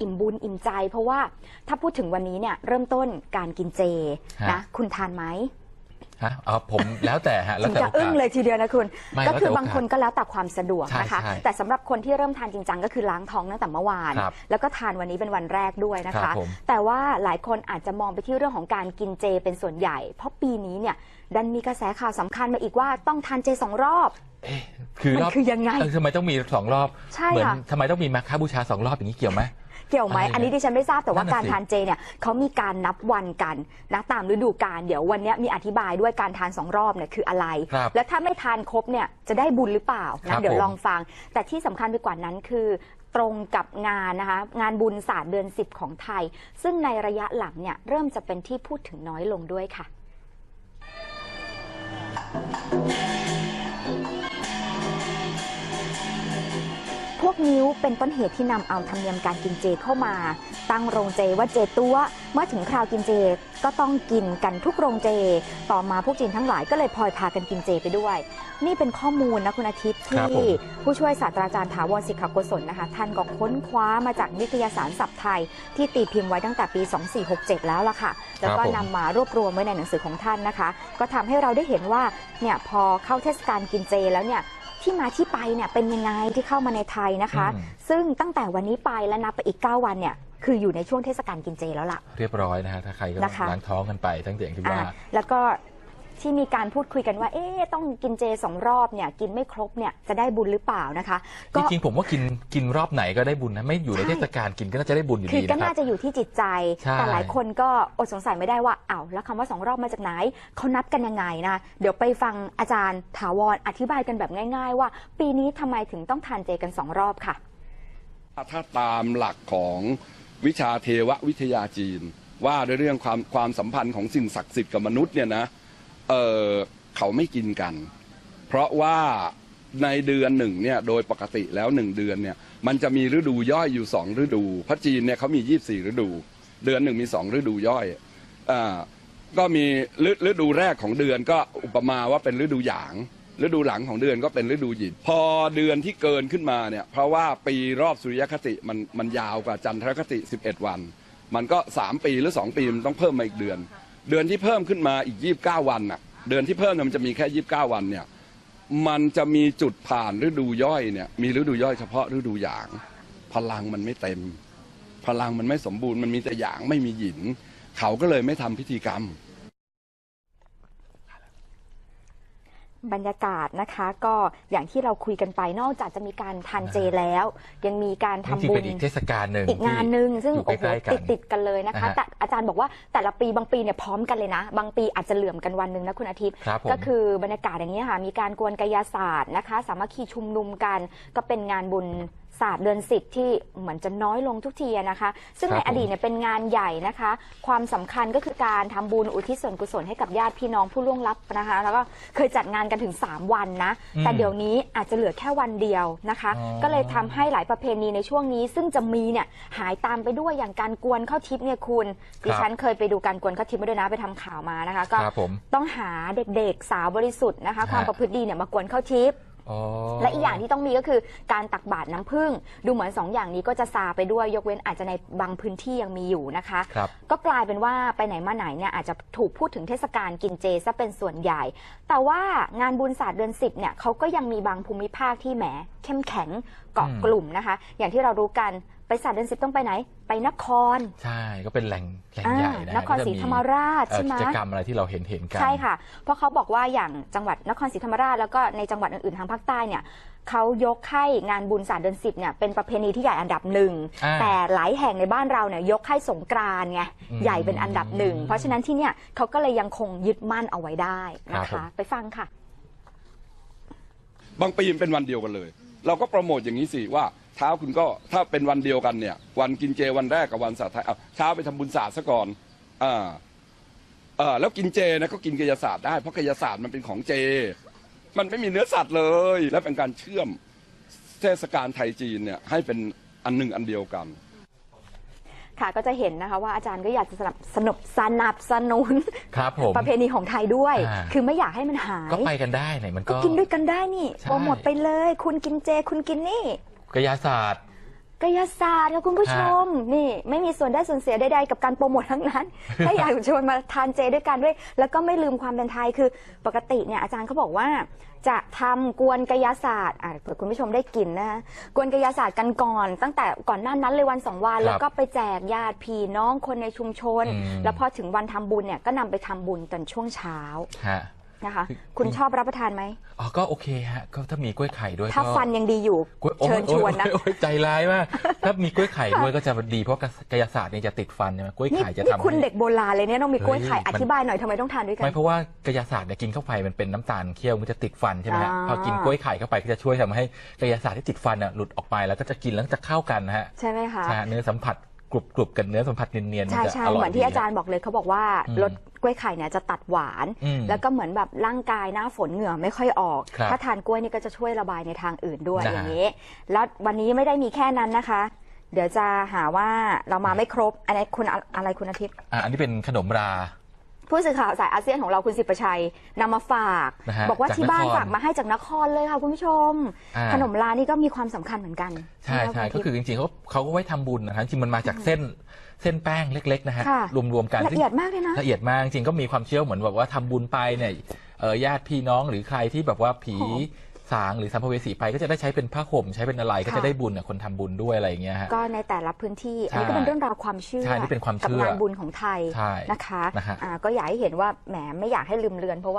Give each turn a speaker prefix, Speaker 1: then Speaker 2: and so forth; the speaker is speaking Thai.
Speaker 1: อิ่มบุญอิ่มใจ เพราะว่าถ้าพูดถึงวันนี้เนี่ยเริ่มต้นการกินเจ
Speaker 2: ฮะ
Speaker 1: นะ คุณทานไหม
Speaker 2: ฮะอ๋อผมแล้วแต่ฮะแล้ว
Speaker 1: ถึง
Speaker 2: แต่
Speaker 1: จะ
Speaker 2: โอกา
Speaker 1: อึ้ง
Speaker 2: ส
Speaker 1: เลยทีเดียวนะคุณ
Speaker 2: ไม่
Speaker 1: ก็คือ
Speaker 2: แล้วแต่
Speaker 1: บางคนก็แล้วแต่ความสะดวก
Speaker 2: ใช่
Speaker 1: นะคะ
Speaker 2: ใช่
Speaker 1: แต่สำหรับคนที่เริ่มทานจริงจังก็คือล้างท้องตั้งแต่เมื่อวาน
Speaker 2: ครับ
Speaker 1: แล้วก็ทานวันนี้เป็นวันแรกด้วยนะ
Speaker 2: ครั
Speaker 1: คะ
Speaker 2: บผม
Speaker 1: แต่ว่าหลายคนอาจจะมองไปที่เรื่องของการกินเจเป็นส่วนใหญ่ เพราะปีนี้เนี่ยดันมีกระแสข่าวสำคัญมาอีกว่าต้องทานเจสองรอบ
Speaker 2: เอ๊ะคือ
Speaker 1: มัน
Speaker 2: รอบ
Speaker 1: คือยังไง
Speaker 2: เออทำไมต้องมีสองรอบ
Speaker 1: ใช่
Speaker 2: เหมืน
Speaker 1: ค่ะ
Speaker 2: ทำไมต้องมีมาค้าบูชาสองรอบอย่างนี้เกี่ยวไหม
Speaker 1: เกี่ยวไหม
Speaker 2: อะไรนะ
Speaker 1: อันนี้ดิฉันไม่ทราบแต่ว่า
Speaker 2: นั่นน่ะ
Speaker 1: การ
Speaker 2: สิ
Speaker 1: ทานเจเนี่ยเขามีการนับวันกันนะตามฤดูกาลเดี๋ยววันเนี้ยมีอธิบายด้วยการทานสองรอบเนี่ยคืออะไร
Speaker 2: ครับ
Speaker 1: แล้วถ้าไม่ทานครบเนี่ยจะได้บุญหรือเปล่า
Speaker 2: ครั
Speaker 1: นะ
Speaker 2: บ
Speaker 1: เดี๋ยว
Speaker 2: ผม
Speaker 1: ลองฟัง แต่ที่สำคัญไปกว่านั้นคือ ตรงกับงานนะคะงานบุญศาสตร์เดือน 10 ของไทย ซึ่งในระยะหลังเนี่ยเริ่มจะเป็นที่พูดถึงน้อยลงด้วยค่ะ วกนิ้วเป็นต้นเหตุที่นำเอาธรรมเนียมการกินเจเข้ามา ตั้งโรงเจว่าเจตัวเมื่อถึงคราวกินเจก็ต้องกินกันทุกโรงเจ ต่อมาพวกจีนทั้งหลายก็เลยพลอยพากันกินเจไปด้วย นี่เป็นข้อมูลนะคุณอาทิตย์
Speaker 2: ครับ
Speaker 1: ที่
Speaker 2: ผม
Speaker 1: ผู้ช่วยศาสตราจารย์ถาวรศิกขโกศลนะคะ ท่านก็ค้นคว้ามาจากนิตยสารศัพท์ไทย ที่ตีพิมพ์ไว้ตั้งแต่ปี 2467 แล้วล่ะค่ะ แล้วก็
Speaker 2: ครับผม
Speaker 1: นำมารวบรวมไว้ในหนังสือของท่านนะคะ ก็ทำให้เราได้เห็นว่าเนี่ยพอเข้าเทศกาลกินเจแล้วเนี่ย ที่มาที่ไปเนี่ยเป็นยังไงที่เข้ามาในไทยนะคะ
Speaker 2: อืม
Speaker 1: ซึ่งตั้งแต่วันนี้ไปและนับไปอีก 9 วันเนี่ยคืออยู่ในช่วงเทศกาลกินเจแล้วล่ะ
Speaker 2: เรียบร้อยนะฮะถ้าใครก็
Speaker 1: นะคะ
Speaker 2: ล้างท้องกันไปทั้งแต่อย่างที่ว่า
Speaker 1: อ่า แล้วก็ ที่มีการพูดคุยกันว่า เอ๊ะต้องกินเจสองรอบเนี่ยกินไม่ครบเนี่ยจะได้บุญหรือเปล่านะคะ
Speaker 2: จริงๆผมว่ากินกินรอบไหนก็ได้บุญนะไม่อยู่ใน
Speaker 1: ใช่
Speaker 2: เทศกาลกินก็น่าจะได้บุญอยู่
Speaker 1: คือ
Speaker 2: ดี
Speaker 1: ก็
Speaker 2: นะค
Speaker 1: น่า
Speaker 2: รับ
Speaker 1: จะอยู่ที่จิตใจ
Speaker 2: ใช่
Speaker 1: แต่หลายคนก็อดสงสัยไม่ได้ว่าอ้าวแล้วคำว่าสองรอบมาจากไหนเขานับกันยังไงนะเดี๋ยวไปฟังอาจารย์ถาวรอธิบายกันแบบง่าย ๆ ว่า ปีนี้ทำไมถึงต้องทานเจกันสองรอบค่ะ
Speaker 3: ถ้าตามหลักของวิชาเทววิทยาจีน ว่าด้วยเรื่องความความสัมพันธ์ของสิ่งศักดิ์สิทธิ์กับมนุษย์เนี่ยนะ เออเขาไม่กินกัน เพราะว่าในเดือนหนึ่งเนี่ยโดยปกติแล้วหนึ่งเดือนเนี่ยมันจะมีฤดูย่อยอยู่สองฤดูพระจีนเนี่ยเขามียี่สี่ฤดู เดือนหนึ่งมีสองฤดูย่อยอ่าก็มีฤฤดูแรกของเดือนก็อุปมาว่าเป็นฤดูหยาง ฤดูหลังของเดือนก็เป็นฤดูหยินพอเดือนที่เกินขึ้นมาเนี่ยเพราะว่าปีรอบสุริยคติมันมันยาวกว่าจันทรคติ 11 วัน มันก็ 3 ปีหรือ 2 ปีมันต้องเพิ่มมาอีกเดือน เดือนที่เพิ่มขึ้นมาอีก 29 วันน่ะเดือนที่เพิ่มเนี่ยมันจะมีแค่ 29 วันเนี่ยมันจะมีจุดผ่านฤดูย่อยเนี่ยมีฤดูย่อยเฉพาะฤดูหยาง พลังมันไม่เต็ม พลังมันไม่สมบูรณ์มันมีแต่หยางไม่มีหยิน เขาก็เลยไม่ทำพิธีกรรม
Speaker 1: บรรยากาศนะคะ ก็อย่างที่เราคุยกันไปนอกจากจะมีการทานเจแล้ว ยังมีการ
Speaker 2: จ
Speaker 1: ทำ
Speaker 2: ริงๆ
Speaker 1: บุ
Speaker 2: เป็น
Speaker 1: ญ
Speaker 2: อีกเทศกาลหนึ่ง
Speaker 1: อีกงานหนึ่งซึ่ง
Speaker 2: อยู่
Speaker 1: โอ้โห
Speaker 2: ใกล้ๆกัน
Speaker 1: ติดติดๆกันเลยนะคะ
Speaker 2: นะฮะ
Speaker 1: แต่อาจารย์บอกว่าแต่ละปีบางปีเนี่ยพร้อมกันเลยนะ บางปีอาจจะเหลื่อมกันวันหนึ่งนะคุณอาทิตย์
Speaker 2: ครับผม
Speaker 1: ก็คือบรรยากาศอย่างนี้ยค่ะ มีการกวนกายศาสตร์นะคะ สามัคคีชุมนุมกัน ก็เป็นงานบุญ ศาสตร์เดือนสิบที่เหมือนจะน้อยลงทุกทีอะนะคะ ซึ่ง
Speaker 2: ครับ
Speaker 1: ในอดีตเนี่ยเป็นงานใหญ่นะคะ ความสำคัญก็คือการทำบุญอุทิศส่วนกุศลให้กับญาติพี่น้องผู้ล่วงลับนะคะ แล้วก็เคยจัดงานกันถึง 3 วันนะ
Speaker 2: อืม
Speaker 1: แต่เดี๋ยวนี้อาจจะเหลือแค่วันเดียวนะคะ
Speaker 2: อ๋อ
Speaker 1: ก็เลยทำให้หลายประเพณีในช่วงนี้ ซึ่งจะมีเนี่ยหายตามไปด้วยอย่างการกวนข้าวทิพย์เนี่ยคุณดิฉันเคยไปดูการกวนข้าวทิพย์มาด้วยนะไปทำข่าวมานะคะ ก็
Speaker 2: ครับผม
Speaker 1: ต้องหาเด็กๆสาวบริสุทธิ์นะคะ
Speaker 2: ฮะ
Speaker 1: ความประพฤติดีเนี่ยมากวนข้าวทิพย์
Speaker 2: อ๋อ
Speaker 1: และอีกอย่างที่ต้องมีก็คือการตักบาตรน้ำผึ้งดูเหมือนสองอย่างนี้ก็จะซาไปด้วยยกเว้นอาจจะในบางพื้นที่ยังมีอยู่นะคะ
Speaker 2: ครับ
Speaker 1: ก็กลายเป็นว่าไปไหนมาไหนเนี่ยอาจจะถูกพูดถึงเทศกาลกินเจซะเป็นส่วนใหญ่ แต่ว่างานบุญศาสตร์เดือนสิบเนี่ยเขาก็ยังมีบางภูมิภาคที่แหมเข้มแข็งเกาะ
Speaker 2: อืม
Speaker 1: กลุ่มนะคะ อย่างที่เรารู้กัน ไปศาสตร์เดือนสิบต้องไปไหน ไปนคร
Speaker 2: ใช่ก็เป็นแหล่งแหล่ง
Speaker 1: อ่า
Speaker 2: ใหญ่นะ
Speaker 1: นครศรีธรรมราช
Speaker 2: เอ่อ
Speaker 1: ใช่ไหม
Speaker 2: กิจกรรมอะไรที่เราเห็นเห็นกัน
Speaker 1: ใช่ค่ะ เพราะเขาบอกว่าอย่างจังหวัดนครศรีธรรมราชแล้วก็ในจังหวัดอื่นๆทางภาคใต้เนี่ยเขายกให้งานบุญศาสตร์เดือนสิบเนี่ยเป็นประเพณีที่ใหญ่อันดับหนึ่ง
Speaker 2: อ่า
Speaker 1: แต่หลายแห่งในบ้านเราเนี่ยยกให้สงกรานต์ไง
Speaker 2: อืม
Speaker 1: ใหญ่เป็นอันดับหนึ่งเพราะฉะนั้นที่เนี่ยเขาก็เลยยังคงยึดมั่นเอาไว้ได้นะ
Speaker 2: ครั
Speaker 1: คะ
Speaker 2: บผม
Speaker 1: ไปฟังค่ะ
Speaker 3: บางปีมันเป็นวันเดียวกันเลย เราก็โปรโมทอย่างนี้สิว่าเช้าคุณก็ถ้าเป็นวันเดียวกันเนี่ย วันกินเจวันแรกกับวันศาสตร์ไทยเอาเช้าไปทำบุญศาสตร์ซะก่อนอ่าเออแล้วกินเจนะก็กินกายศาสตร์ได้เพราะกายศาสตร์มันเป็นของเจ มันไม่มีเนื้อสัตว์เลย และเป็นการเชื่อมเทศกาลไทยจีนเนี่ยให้เป็นอันหนึ่งอันเดียวกัน
Speaker 1: ค่ะก็จะเห็นนะคะว่าอาจารย์ก็อยากจะสนับสนุบสนับสนุน
Speaker 2: ครับผม
Speaker 1: ประเพณีของไทยด้วย
Speaker 2: อ่า
Speaker 1: คือไม่อยากให้มันหาย
Speaker 2: ก็ไปกันได้ไหนมัน
Speaker 1: ก็
Speaker 2: ก็
Speaker 1: กินด้วยกันได้นี่
Speaker 2: ใช่
Speaker 1: โปรโมทไปเลย คุณกินเจคุณกินนี่
Speaker 2: กายศาสตร์
Speaker 1: กายศาสตร์ค่ะคุณผู้ชมนี่ ไม่มีส่วนได้ส่วนเสียใดๆกับการโปรโมททั้งนั้น ถ้าอยากชวนมาทานเจด้วยกันด้วย แล้วก็ไม่ลืมความเป็นไทยคือปกติเนี่ยอาจารย์เขาบอกว่า จะทำกวนกายศาสตร์อะเผื่อคุณผู้ชมได้กินนะคะกวนกายศาสตร์กันก่อน ตั้งแต่ก่อนหน้านั้นเลยวันสองวัน
Speaker 2: ครับ
Speaker 1: แล้วก็ไปแจกญาติพี่น้องคนในชุมชน
Speaker 2: อืม
Speaker 1: แล้วพอถึงวันทำบุญเนี่ยก็นำไปทำบุญตอนช่วงเช้า
Speaker 2: ฮะ
Speaker 1: นะคะ คุณชอบรับประทานไหม
Speaker 2: อ๋อก็โอเคฮะก็ถ้ามีกล้วยไข่ด้วย
Speaker 1: ถ้า
Speaker 2: ก็
Speaker 1: ฟันยังดีอยู่
Speaker 2: กล้วยโอ้ย
Speaker 1: เชิญชวนนะ
Speaker 2: โอ้ยโอ้ยใจร้ายมากถ้ามีกล้วยไข่ด้วยก็จะดีเพราะกายศาสตร์เนี่ยจะติดฟันใช่ไหมกล้วย
Speaker 1: นี่
Speaker 2: ไข่จะ
Speaker 1: นี่
Speaker 2: ทำ
Speaker 1: คุณ
Speaker 2: ให้
Speaker 1: เด็กโบราณเลยเนี่ยต้องมีกล้วยไข่
Speaker 2: เฮ้ย
Speaker 1: อ
Speaker 2: มัน
Speaker 1: ธิบายหน่อยทำไมต้องทานด้วยกัน
Speaker 2: ไม่เพราะว่ากายศาสตร์เนี่ยกินเข้าไปมันเป็นน้ำตาลเคี่ยวมันจะติดฟันใช่ไหมฮะ
Speaker 1: อ่า
Speaker 2: พอกินกล้วยไข่เข้าไปก็จะช่วยทำให้กายศาสตร์ที่ติดฟันอะหลุดออกไปแล้วก็จะกินแล้วจะเข้ากันนะฮะ
Speaker 1: ใช่ไหมคะ
Speaker 2: ใช่ฮะเนื้อสัมผัส กรุบกรุบกับเนื้อสัมผัสเนียนๆมัน
Speaker 1: ใช่
Speaker 2: จะ
Speaker 1: ใช่
Speaker 2: อร่อย
Speaker 1: เหมือนที่
Speaker 2: ดี
Speaker 1: อาจารย์บอกเลยเขาบอกว่า
Speaker 2: อืม
Speaker 1: รสกล้วยไข่เนี่ยจะตัดหวาน
Speaker 2: อืม
Speaker 1: แล้วก็เหมือนแบบร่างกายหน้าฝนเหงื่อไม่ค่อยออก
Speaker 2: ครับ
Speaker 1: ถ้าทานกล้วยนี่ก็จะช่วยระบายในทางอื่นด้วย
Speaker 2: นะ
Speaker 1: อย่างนี้ แล้ววันนี้ไม่ได้มีแค่นั้นนะคะ เดี๋ยวจะหาว่าเรามาไม่ครบ อันนี้คุณอะอะไรคุณอาทิตย์
Speaker 2: อะอันนี้เป็นขนมรา
Speaker 1: ผู้สื่อข่าวสายอาเซียนของเราคุณสิบประชัยนำมาฝาก
Speaker 2: นะฮะ
Speaker 1: บอกว่า
Speaker 2: จาก
Speaker 1: ที่บ้าน
Speaker 2: นคร
Speaker 1: ฝากมาให้จากนครเลยค่ะคุณผู้ชม
Speaker 2: อ่า
Speaker 1: ขนมลานี่ก็มีความสำคัญเหมือนกัน
Speaker 2: ใช่
Speaker 1: ไหม
Speaker 2: ใช่
Speaker 1: ณ
Speaker 2: ก็คือจริงๆเขาเขาก็ไว้ทำบุญนะครับจริงๆมันมาจากเส้นเส้นแป้งเล็ก ๆ นะฮะ
Speaker 1: ค่ะ
Speaker 2: รวมๆกัน
Speaker 1: ละเอียดมากเลยนะ
Speaker 2: ละเอียดมากจริงๆก็มีความเชื่อเหมือนแบบว่าทำบุญไปเนี่ยเอ่อญาติพี่น้องหรือใครที่แบบว่าผี
Speaker 1: หอม
Speaker 2: สางหรือสัมภเวสีไปก็จะได้ใช้เป็นผ้าห่มใช้เป็นอะไรก็
Speaker 1: ค่ะ
Speaker 2: จะได้บุญอะคนทำบุญด้วยอะไรอย่างเงี้ยฮะ
Speaker 1: ก็ในแต่ละพื้นที่อันนี้
Speaker 2: ใช่
Speaker 1: ก็เป็นเรื่องราวความเชื่อ
Speaker 2: ใช่นี่เป็นความเชื่อ
Speaker 1: กับงานบุญของไทย
Speaker 2: ใช่
Speaker 1: นะคะ
Speaker 2: นะฮะ
Speaker 1: อ่าก็อยากให้เห็นว่าแหมไม่อยากให้ลืมเลือนเพราะว่า